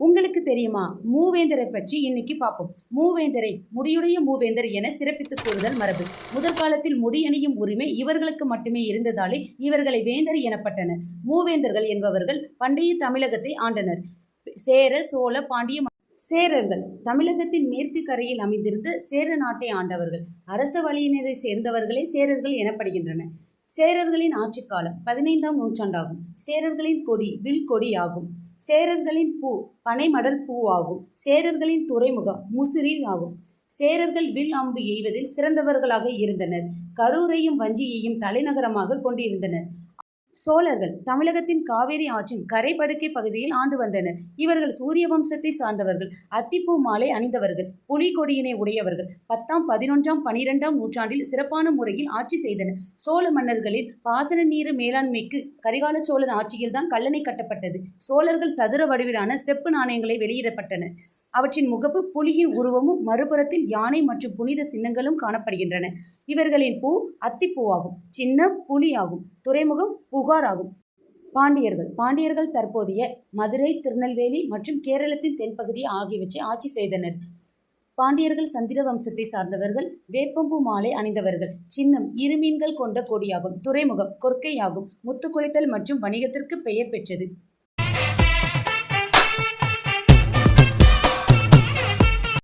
உங்களுக்கு தெரியுமா? மூவேந்தரை பற்றி இன்னைக்கு பார்ப்போம். மூவேந்தரை முடியுடைய மூவேந்தர் என சிறப்பித்து கூறுதல் மரபு. முதற்காலத்தில் முடியணியும் உரிமை இவர்களுக்கு மட்டுமே இருந்ததாலே இவர்களை வேந்தர் எனப்பட்டனர். மூவேந்தர்கள் என்பவர்கள் பண்டைய தமிழகத்தை ஆண்டனர். சேர சோழ பாண்டிய சேரர்கள். தமிழகத்தின் மேற்கு கரையில் அமைந்திருந்த சேர நாட்டை ஆண்டவர்கள். அரச வழியினரை சேர்ந்தவர்களே சேரர்கள் எனப்படுகின்றன சேரர்களின் ஆட்சி காலம் பதினைந்தாம் நூற்றாண்டாகும். சேரர்களின் கொடி வில் கொடி ஆகும் சேரர்களின் பூ பனைமடல் பூ ஆகும் சேரர்களின் துறைமுகம் முசிறி ஆகும் சேரர்கள் வில் அம்பு எய்வதில் சிறந்தவர்களாக இருந்தனர். கரூரையும் வஞ்சியையும் தலைநகரமாக கொண்டிருந்தனர். சோழர்கள் தமிழகத்தின் காவேரி ஆற்றின் கரைப்படுக்கை பகுதியில் ஆண்டு வந்தனர். இவர்கள் சூரிய வம்சத்தை சார்ந்தவர்கள் அத்திப்பூ மாலை அணிந்தவர்கள் புலிகொடியினை உடையவர்கள் பத்தாம் பதினொன்றாம் பனிரெண்டாம் நூற்றாண்டில் சிறப்பான முறையில் ஆட்சி செய்தனர். சோழ மன்னர்களின் பாசன நீர் மேலாண்மைக்கு கரிகால சோழன் ஆட்சியில்தான் கல்லணை கட்டப்பட்டது. சோழர்கள் சதுர வடிவிலான செப்பு நாணயங்களை வெளியிடப்பட்டன அவற்றின் முகப்பு புலியின் உருவமும் மறுபுறத்தில் யானை மற்றும் புனித சின்னங்களும் காணப்படுகின்றன. இவர்களின் பூ அத்திப்பூவாகும். சின்னம் புலி ஆகும். துறைமுகம் புகார் ஆகும் பாண்டியர்கள். பாண்டியர்கள் தற்போதைய மதுரை திருநெல்வேலி மற்றும் கேரளத்தின் தென்பகுதி ஆகியவற்றை ஆட்சி செய்தனர். பாண்டியர்கள் சந்திர வம்சத்தை சார்ந்தவர்கள் வேப்பம்பூ மாலை அணிந்தவர்கள் சின்னம் இருமீன்கள் கொண்ட கொடியாகும் துறைமுகம் கொற்கையாகும் முத்துக்குளித்தல் மற்றும் வணிகத்திற்கு பெயர் பெற்றது.